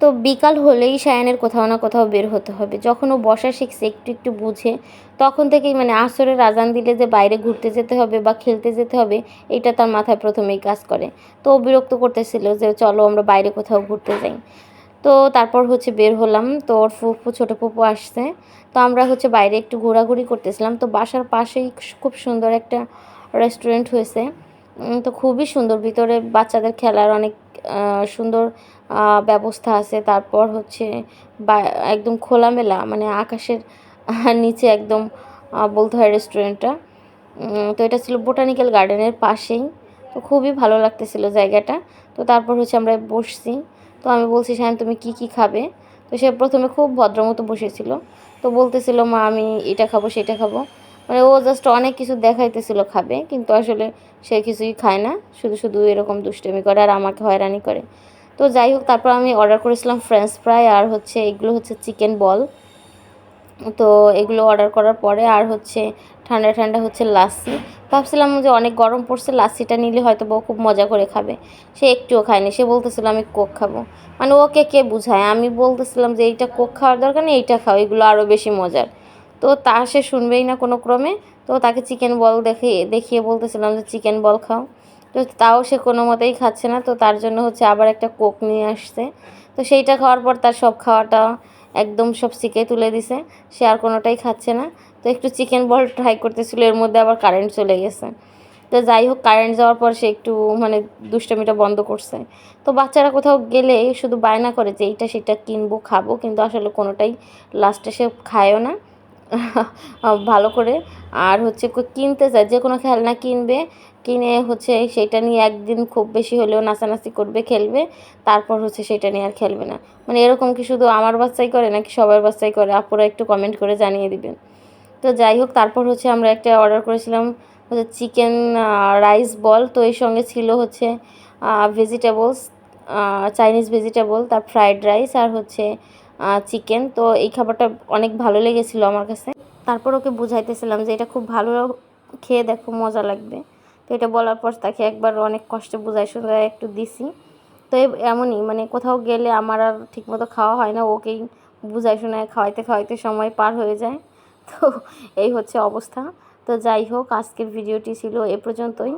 তো বিকাল হলেই সায়ানের কোথাও না কোথাও বের হতে হবে। যখন ও বসা শিখছে, একটু একটু বুঝে, তখন থেকেই মানে আসরের আজান দিলে যে বাইরে ঘুরতে যেতে হবে বা খেলতে যেতে হবে, এটা তার মাথায় প্রথমেই কাজ করে। তো ও বিরক্ত করতেছিল যে, চলো আমরা বাইরে কোথাও ঘুরতে যাই। তো তারপর হচ্ছে বের হলাম। তো ওর ফুপু ছোটো ফুপু আসছে। তো আমরা হচ্ছে বাইরে একটু ঘোরাঘুরি করতেছিলাম। তো বাসার পাশেই খুব সুন্দর একটা রেস্টুরেন্ট হয়েছে। তো খুবই সুন্দর। ভিতরে বাচ্চাদের খেলার অনেক সুন্দর ব্যবস্থা আছে। তারপর হচ্ছে বা, একদম খোলামেলা মানে আকাশের নিচে একদম বলতে হয় রেস্টুরেন্টটা তো এটা ছিল বোটানিক্যাল গার্ডেনের পাশেই। তো খুবই ভালো লাগতেছিল জায়গাটা। তো তারপর হচ্ছে আমরা বসছি। তো আমি বলছি শ্যাম তুমি কি কি খাবে? তো সে প্রথমে খুব ভদ্রমতো বসেছিল। তো বলতেছিল, মা, আমি এটা খাব, সেটা খাব। মানে ও জাস্ট অনেক কিছু দেখাইতেছিল খাবে, কিন্তু আসলে সে কিছুই খায় না। শুধু শুধু এরকম দুষ্টুমি করে আর আমাকে হয়রানি করে। তো যাই হোক, তারপর আমি অর্ডার করেছিলাম ফ্রেঞ্চ ফ্রাই আর হচ্ছে এগুলো হচ্ছে চিকেন বল তো এগুলো অর্ডার করার পরে আর হচ্ছে ঠান্ডা ঠান্ডা হচ্ছে লাসি। ভাবছিলাম যে অনেক গরম পড়ছে, লাসিটা নিলে হয়তো বা ও খুব মজা করে খাবে। সে একটুও খায়নি, সে বলতেছিল আমি কোক খাব। মানে ওকে কে বুঝায়? আমি বলতেছিলাম যে এইটা কোক খাওয়ার দরকার নেই, এইটা খাও, এগুলো আরও বেশি মজার। তো তা সে শুনবেই না কোনো ক্রমে। তো তাকে চিকেন বল দেখিয়ে দেখিয়ে বলতেছিলাম যে চিকেন বল খাও। তো তাও সে কোনো মতেই খাচ্ছে না। তো তার জন্য হচ্ছে আবার একটা কোক নিয়ে আসছে। তো সেইটা খাওয়ার পর তার সব খাওয়াটা একদম সব শিখে তুলে দিছে। সে আর কোনোটাই খাচ্ছে না। তো একটু চিকেন বল ট্রাই করতেছিল, এর মধ্যে আবার কারেন্ট চলে গেছে। তো যাই হোক কারেন্ট যাওয়ার পর সে একটু মানে দুষ্টমিটা বন্ধ করছে। তো বাচ্চারা কোথাও গেলে শুধু বায়না করে যে এইটা সেটা কিনবো, খাব, কিন্তু আসলে কোনোটাই লাস্টে সে খায়ও না। ভালো করে। আর হচ্ছে কিনতে চায়, যে কোনো খেলনা কিনবে, কিনে হচ্ছে সেটা নিয়ে একদিন খুব বেশি হলেও নাচানাচি করবে, খেলবে, তারপর হচ্ছে সেটা নিয়ে আর খেলবে না। মানে এরকম কি শুধু আমার বাচ্চাই করে, নাকি সবার বাচ্চাই করে? আপুরা একটু কমেন্ট করে জানিয়ে দিবেন। তো যাই হোক, তারপর হচ্ছে আমরা একটা অর্ডার করেছিলাম, হচ্ছে চিকেন রাইস বল তো এর সঙ্গে ছিল হচ্ছে ভেজিটেবলস চাইনিজ ভেজিটেবল তার ফ্রাইড রাইস আর হচ্ছে চিকেন তো এই খাবারটা অনেক ভালো লেগেছিলো আমার কাছে। তারপর ওকে বুঝাইতেছিলাম যে এটা খুব ভালো খেয়ে দেখো, মজা লাগবে। তো এটা বলার পর তাকে একবার অনেক কষ্টে বুঝাই শুধাই একটু দিছি। তো এমনই মানে কোথাও গেলে আমার আর ঠিকমতো খাওয়া হয় না, ওকেই বুঝাই শোনায় খাওয়াইতে খাওয়াইতে সময় পার হয়ে যায়। তো এই হচ্ছে অবস্থা। তো যাই হোক, আজকের ভিডিওটি ছিল এ পর্যন্তই।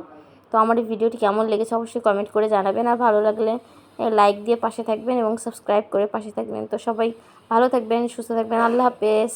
তো আমার এই ভিডিওটি কেমন লেগেছে অবশ্যই কমেন্ট করে জানাবেন, আর ভালো লাগলে লাইক দিয়ে পাশে থাকবেন এবং সাবস্ক্রাইব করে পাশে থাকবেন। তো সবাই ভালো থাকবেন, সুস্থ থাকবেন। আল্লাহ হাফেজ।